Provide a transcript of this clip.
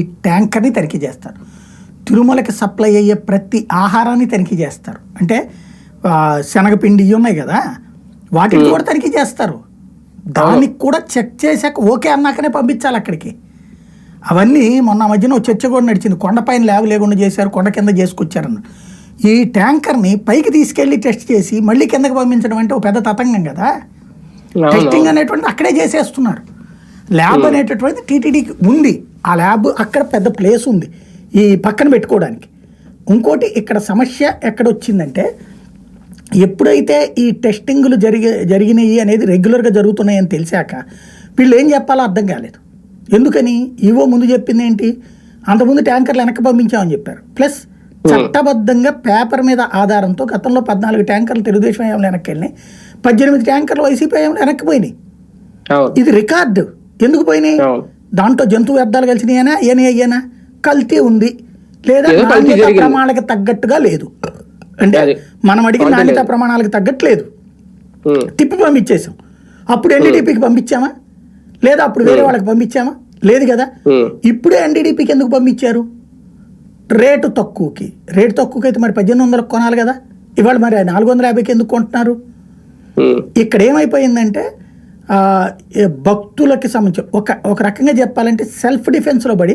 ఈ ట్యాంకర్ని తనిఖీ చేస్తారు. తిరుమలకి సప్లై అయ్యే ప్రతి ఆహారాన్ని తనిఖీ చేస్తారు. అంటే శనగపిండి ఉన్నాయి కదా వాటిని కూడా తనిఖీ చేస్తారు. దానికి కూడా చెక్ చేశాక ఓకే అన్నాకనే పంపించాలి అక్కడికి. అవన్నీ మొన్న మధ్యన చర్చ కూడా నడిచింది. కొండపైన ల్యాబ్ లేకుండా చేశారు కొండ కింద చేసుకొచ్చారన్న. ఈ ట్యాంకర్ని పైకి తీసుకెళ్ళి టెస్ట్ చేసి మళ్ళీ కిందకి పంపించడం అంటే ఒక పెద్ద తతంగం కదా. టెస్టింగ్ అనేటువంటిది అక్కడే చేసేస్తున్నారు. ల్యాబ్ అనేటటువంటిది టీటీడీకి ఉంది. ఆ ల్యాబ్ అక్కడ పెద్ద ప్లేస్ ఉంది. ఈ పక్కన పెట్టుకోవడానికి. ఇంకోటి ఇక్కడ సమస్య ఎక్కడ వచ్చిందంటే ఎప్పుడైతే ఈ టెస్టింగ్లు జరిగే జరిగినాయి అనేది రెగ్యులర్గా జరుగుతున్నాయని తెలిసాక వీళ్ళు ఏం చెప్పాలో అర్థం కాలేదు. ఎందుకని? ఈవో ముందు చెప్పింది ఏంటి అంతకుముందు ట్యాంకర్లు వెనక్కి పంపించామని చెప్పారు. ప్లస్ చట్టబద్ధంగా పేపర్ మీద ఆధారంతో గతంలో పద్నాలుగు ట్యాంకర్లు తెలుగుదేశం హయాంలో వెనక్కి వెళ్ళినాయి. పద్దెనిమిది ట్యాంకర్లు వైసీపీ హయాంలో వెనక్కి పోయినాయి. ఇది రికార్డు. ఎందుకు పోయినాయి. దాంట్లో జంతు వ్యర్థాలు కలిసినాయనా? ఏనే అయ్యానా కల్తీ ఉంది. లేదా నాణ్యత. ప్రమాణాలకు తగ్గట్టుగా లేదు. అంటే. మనం అడిగిన నాణ్యత లేదు. ప్రమాణాలకు తగ్గట్లేదు ఉమ్. తిప్పి పంపించేసాం అప్పుడు ఎన్డీడీపీకి పంపించామా? లేదా అప్పుడు వేరే వాళ్ళకి పంపించామా? లేదు కదా. ఇప్పుడే ఎన్డీడీపీకి ఎందుకు పంపించారు? రేటు తక్కువకి. రేటు తక్కువకి అయితే మరి పద్దెనిమిది వందలకు కొనాలి కదా. ఇవాళ మరి నాలుగు వందల యాభైకి ఎందుకు కొంటున్నారు. ఇక్కడ ఏమైపోయిందంటే భక్తులకి సంబంధించి ఒక ఒక రకంగా చెప్పాలంటే సెల్ఫ్ డిఫెన్స్లో పడి